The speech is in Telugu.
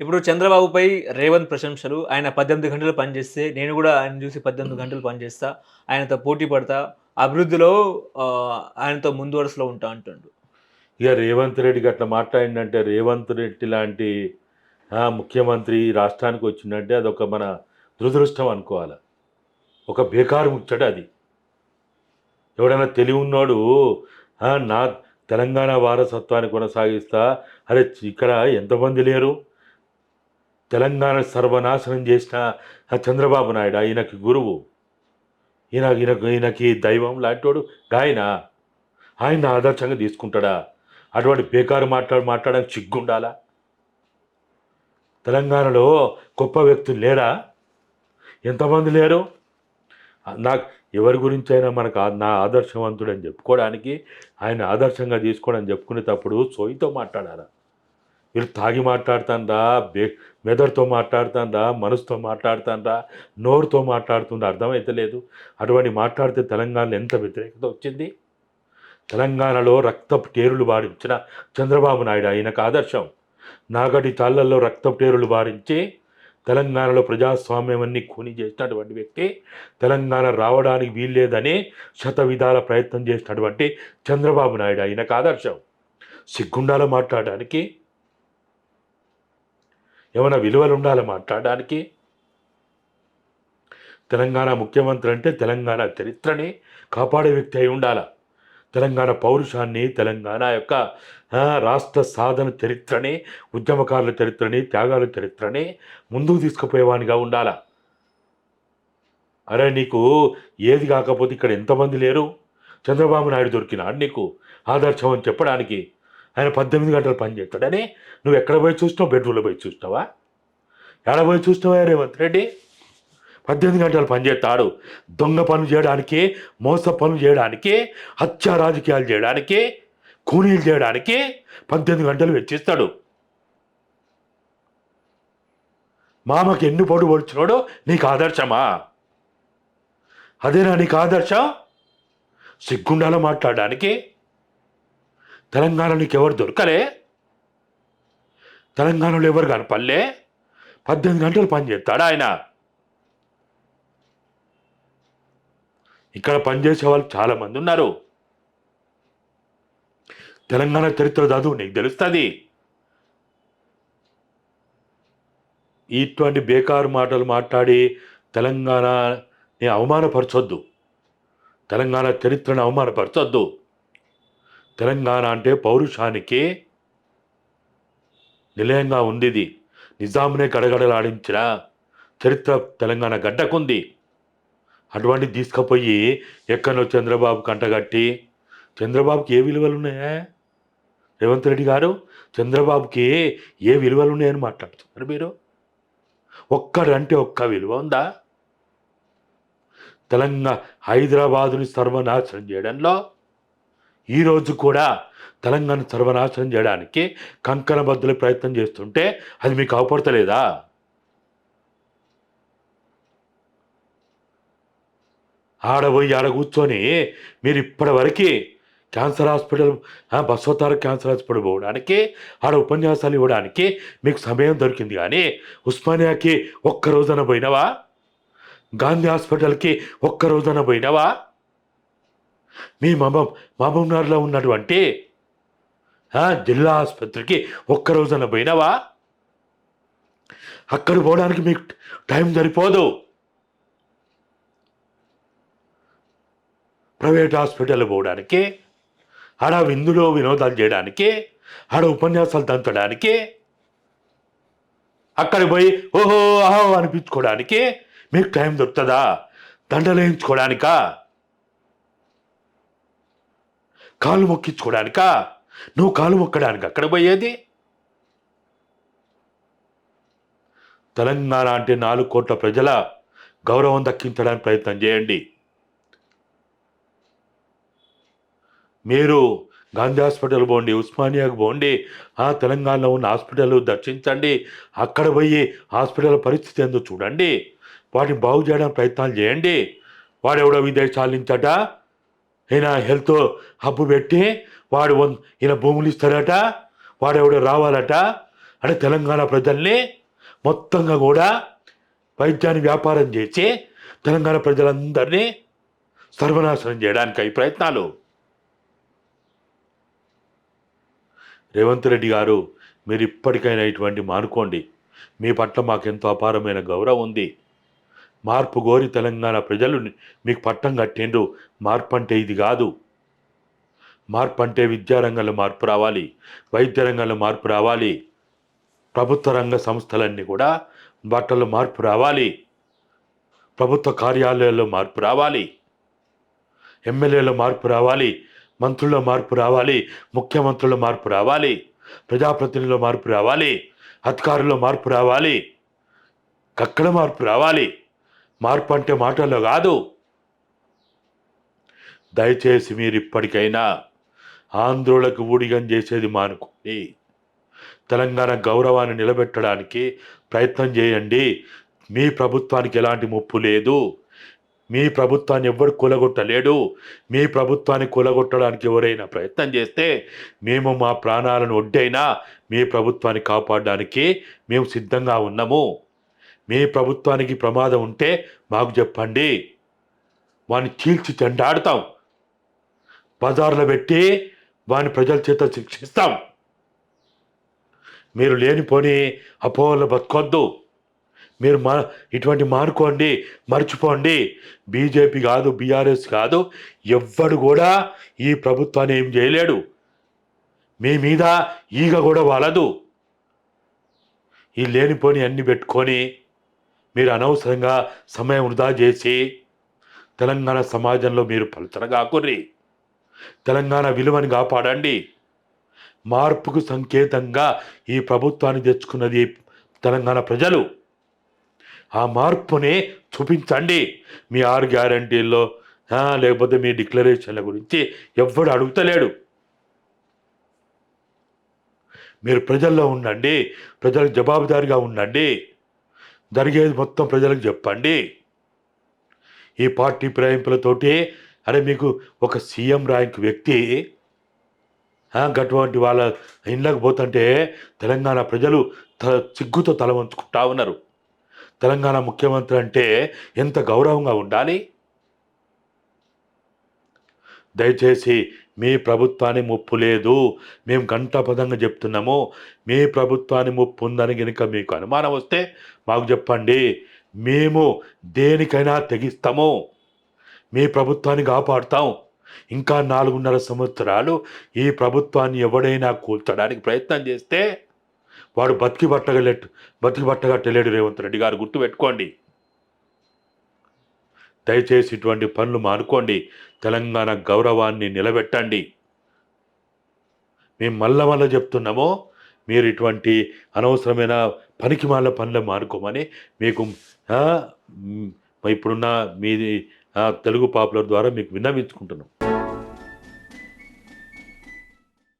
ఇప్పుడు చంద్రబాబుపై రేవంత్ ప్రశంసలు. ఆయన పద్దెనిమిది గంటలు పనిచేస్తే నేను కూడా ఆయన చూసి పద్దెనిమిది గంటలు పనిచేస్తా. ఆయనతో పోటీ పడతా. అభివృద్ధిలో ఆయనతో ముందు వరుసలో ఉంటా అంటుండు. ఇక రేవంత్ రెడ్డి గట్లా మాట్లాడిందంటే రేవంత్ రెడ్డి లాంటి ముఖ్యమంత్రి రాష్ట్రానికి వచ్చిందంటే అదొక మన దురదృష్టం అనుకోవాలి. ఒక బేకారు ముచ్చట అది. ఎవడైనా తెలివి ఉన్నోడు నా తెలంగాణ వారసత్వాన్ని కొనసాగిస్తా. అరే ఇక్కడ ఎంతమంది లేరు? తెలంగాణ సర్వనాశనం చేసిన ఆ చంద్రబాబు నాయుడు ఈయనకి గురువు. ఈయన ఈయనకు ఈయనకి దైవం లాంటివాడు ఆయన ఆయన ఆదర్శంగా తీసుకుంటాడా? అటువంటి బేకారు మాట్లాడు మాట్లాడడానికి చిగ్గుండాలా తెలంగాణలో గొప్ప వ్యక్తులు లేడా ఎంతమంది లేరు? నాకు ఎవరి గురించి అయినా మనకు నా ఆదర్శవంతుడు అని చెప్పుకోవడానికి ఆయన ఆదర్శంగా తీసుకోవడం చెప్పుకునేటప్పుడు సోయితో మాట్లాడారా వీళ్ళు తాగి మాట్లాడుతాండా బే మెదడుతో మాట్లాడుతాండా మనసుతో మాట్లాడుతాండా నోరుతో మాట్లాడుతుందా అర్థమైతే లేదు. అటువంటి మాట్లాడితే తెలంగాణలో ఎంత వ్యతిరేకత వచ్చింది? తెలంగాణలో రక్తపు టేరులు బారించిన చంద్రబాబు నాయుడు ఆయనకు ఆదర్శం. నాగటి తాళ్ళల్లో రక్తపు టేరులు బారించి తెలంగాణలో ప్రజాస్వామ్యాన్ని ఖూని చేసినటువంటి వ్యక్తి తెలంగాణ రావడానికి వీల్లేదని శత విధాల ప్రయత్నం చేసినటువంటి చంద్రబాబు నాయుడు ఆయనకు ఆదర్శం. సిగ్గుండాలో మాట్లాడడానికి ఏమైనా విలువలు ఉండాలి మాట్లాడడానికి? తెలంగాణ ముఖ్యమంత్రి అంటే తెలంగాణ చరిత్రని కాపాడే వ్యక్తి అయి ఉండాలి? తెలంగాణ పౌరుషాన్ని తెలంగాణ యొక్క రాష్ట్ర సాధన చరిత్రని ఉద్యమకారుల చరిత్రని త్యాగాల చరిత్రని ముందుకు తీసుకుపోయేవానిగా ఉండాలా? అరే నీకు ఏది కాకపోతే ఇక్కడ ఎంతమంది లేరు? చంద్రబాబు నాయుడు దొరికినాడు నీకు. ఆదర్శం అని చెప్పడానికి ఆయన పద్దెనిమిది గంటలు పనిచేస్తాడని నువ్వు ఎక్కడ పోయి చూసినావు? బెడ్రూమ్లో పోయి చూసినావా? ఎక్కడ పోయి చూసినావా రేవంత్ రెడ్డి? పద్దెనిమిది గంటలు పనిచేస్తాడు దొంగ పనులు చేయడానికి మోస పనులు చేయడానికి హత్య రాజకీయాలు చేయడానికి కూనీలు చేయడానికి పద్దెనిమిది గంటలు వెచ్చిస్తాడు. మామకి ఎన్ని పొడు పొడిచినాడో నీకు ఆదర్శమా? అదేనా నీకు ఆదర్శం? సిగ్గుండాలో మాట్లాడడానికి? తెలంగాణ నీకు ఎవరు దొరకలే? తెలంగాణలో ఎవరు కాని పల్లె? పద్దెనిమిది గంటలు పనిచేస్తాడు ఆయన? ఇక్కడ పనిచేసే వాళ్ళు చాలామంది ఉన్నారు. తెలంగాణ చరిత్ర చదువు నీకు తెలుస్తుంది. ఇటువంటి బేకారు మాటలు మాట్లాడి తెలంగాణని అవమానపరచొద్దు. తెలంగాణ చరిత్రను అవమానపరచొద్దు. తెలంగాణ అంటే పౌరుషానికి నిలయంగా ఉంది ఇది నిజామునే గడగడలాడించిన చరిత్ర తెలంగాణ గడ్డకుంది. అటువంటి తీసుకుపోయి ఎక్కడో చంద్రబాబు కంటగట్టి చంద్రబాబుకి ఏ విలువలు ఉన్నాయా రేవంత్ రెడ్డి గారు చంద్రబాబుకి ఏ విలువలు ఉన్నాయని మాట్లాడుతున్నారు మీరు? ఒక్కడంటే ఒక్క విలువ ఉందా? తెలంగాణ హైదరాబాదుని సర్వనాశనం చేయడంలో ఈరోజు కూడా తెలంగాణ సర్వనాశనం చేయడానికి కంకణ బద్దుల ప్రయత్నం చేస్తుంటే అది మీకు అవపడతలేదా? ఆడ పోయి ఆడ కూర్చొని మీరు ఇప్పటివరకు క్యాన్సర్ హాస్పిటల్ ఆ, బసవతార క్యాన్సర్ హాస్పిటల్ పోవడానికి ఆడ ఉపన్యాసాలు ఇవ్వడానికి మీకు సమయం దొరికింది కానీ ఉస్మానియాకి ఒక్క రోజున పోయినావా? గాంధీ హాస్పిటల్కి ఒక్క రోజున పోయినావా? మీ మహబూబ్ మహబూబ్నగర్లో ఉన్నటువంటి జిల్లా ఆసుపత్రికి ఒక్కరోజన పోయినావా? అక్కడ పోవడానికి మీకు టైం సరిపోదు. ప్రైవేట్ హాస్పిటల్ పోవడానికి ఆడ విందులో వినోదాలు చేయడానికి ఆడ ఉపన్యాసాలు దంచడానికి అక్కడ పోయి ఓహో ఆహో అనిపించుకోవడానికి మీకు టైం దొరుకుతుందా? దండలు వేయించుకోవడానికా కాలు మొక్కించుకోవడానికా నువ్వు కాలు మొక్కడానికి అక్కడ పోయేది? తెలంగాణ అంటే నాలుగు కోట్ల ప్రజల గౌరవం దక్కించడానికి ప్రయత్నం చేయండి. మీరు గాంధీ హాస్పిటల్ పోండి ఉస్మానియాకు పోండి ఆ తెలంగాణలో ఉన్న హాస్పిటల్ దర్శించండి అక్కడ పోయి హాస్పిటల్ పరిస్థితి ఏందో చూడండి. వాటిని బాగు చేయడానికి ప్రయత్నాలు చేయండి. వాడెవడో విదేశాల నుంచట ఈయన హెల్త్ హబ్బు పెట్టి వాడు ఈయన భూములు ఇస్తాడట వాడెవడో రావాలట అంటే తెలంగాణ ప్రజల్ని మొత్తంగా కూడా వైద్యాన్ని వ్యాపారం చేసి తెలంగాణ ప్రజలందరినీ సర్వనాశనం చేయడానికి ఈ ప్రయత్నాలు. రేవంత్ రెడ్డి గారు మీరు ఇప్పటికైనా ఇటువంటి మానుకోండి. మీ పట్ల మాకెంతో అపారమైన గౌరవం ఉంది. మార్పు గోరి తెలంగాణ ప్రజలు మీకు పట్టం కట్టిండ్రు మార్పు అంటే ఇది కాదు మార్పు అంటే విద్యారంగంలో మార్పు రావాలి వైద్య రంగంలో మార్పు రావాలి ప్రభుత్వ రంగ సంస్థలన్నీ కూడా బట్టల్లో మార్పు రావాలి ప్రభుత్వ కార్యాలయాల్లో మార్పు రావాలి ఎమ్మెల్యేలో మార్పు రావాలి మంత్రుల్లో మార్పు రావాలి ముఖ్యమంత్రుల్లో మార్పు రావాలి ప్రజాప్రతినిధుల్లో మార్పు రావాలి అధికారుల్లో మార్పు రావాలి అక్కడ మార్పు రావాలి మార్పు అంటే మాటల్లో కాదు. దయచేసి మీరు ఇప్పటికైనా ఆంధ్రులకు ఊడిగం చేసేది మానుకోండి. తెలంగాణ గౌరవాన్ని నిలబెట్టడానికి ప్రయత్నం చేయండి. మీ ప్రభుత్వానికి ఎలాంటి ముప్పు లేదు. మీ ప్రభుత్వాన్ని ఎవ్వరు కూలగొట్టలేడు. మీ ప్రభుత్వాన్ని కూలగొట్టడానికి ఎవరైనా ప్రయత్నం చేస్తే మేము మా ప్రాణాలను ఒడ్డైనా మీ ప్రభుత్వాన్ని కాపాడడానికి మేము సిద్ధంగా ఉన్నాము. మీ ప్రభుత్వానికి ప్రమాదం ఉంటే మాకు చెప్పండి. వాని చీల్చి చెండాడుతాం. బజార్లో పెట్టి వాని ప్రజల చేత శిక్షిస్తాం. మీరు లేనిపోని అపోహలు బతకొద్దు. మీరు మా ఇటువంటి మానుకోండి మర్చిపోండి. బీజేపీ కాదు బీఆర్ఎస్ కాదు ఎవ్వడు కూడా ఈ ప్రభుత్వాన్ని ఏం చేయలేడు. మీ మీద ఈగ కూడా వాలదు. ఈ లేనిపోని అన్ని పెట్టుకొని మీరు అనవసరంగా సమయం వృధా చేసి తెలంగాణ సమాజంలో మీరు పలుచన కాకుర్రి తెలంగాణ విలువని కాపాడండి. మార్పుకు సంకేతంగా ఈ ప్రభుత్వాన్ని తెచ్చుకున్నది తెలంగాణ ప్రజలు. ఆ మార్పుని చూపించండి. మీ ఆరు గ్యారంటీల్లో లేకపోతే మీ డిక్లరేషన్ల గురించి ఎవ్వడు అడుగుతలేడు. మీరు ప్రజల్లో ఉండండి. ప్రజలకు జవాబుదారీగా ఉండండి. జరిగేది మొత్తం ప్రజలకు చెప్పండి. ఈ పార్టీ ప్రేమింపులతోటి అరే మీకు ఒక సీఎం ర్యాంక్ వ్యక్తి గటువంటి వాళ్ళ ఇళ్ళకి పోతుంటే తెలంగాణ ప్రజలు త సిగ్గుతో తల వంచుకుంటా ఉన్నారు. తెలంగాణ ముఖ్యమంత్రి అంటే ఎంత గౌరవంగా ఉండాలి? దయచేసి మీ ప్రభుత్వాన్ని ముప్పు లేదు. మేము గంటపదంగా చెప్తున్నాము. మీ ప్రభుత్వాన్ని ముప్పు ఉందని కనుక మీకు అనుమానం వస్తే మాకు చెప్పండి. మేము దేనికైనా తెగిస్తాము. మీ ప్రభుత్వాన్ని కాపాడుతాం. ఇంకా నాలుగున్నర సంవత్సరాలు ఈ ప్రభుత్వాన్ని ఎవడైనా కూల్చడానికి ప్రయత్నం చేస్తే వాడు బతికి పట్టగలెట్టు బతికి పట్టగట్టలేడు రేవంత్ రెడ్డి గారు గుర్తుపెట్టుకోండి. దయచేసి ఇటువంటి పనులు మానుకోండి. తెలంగాణ గౌరవాన్ని నిలబెట్టండి. మేము మళ్ళా మళ్ళా చెప్తున్నాము మీరు ఇటువంటి అనవసరమైన పనికి మాల పనులు మానుకోమని మీకు ఇప్పుడున్న మీది తెలుగు పాపులర్ ద్వారా మీకు విన్నవించుకుంటున్నాం.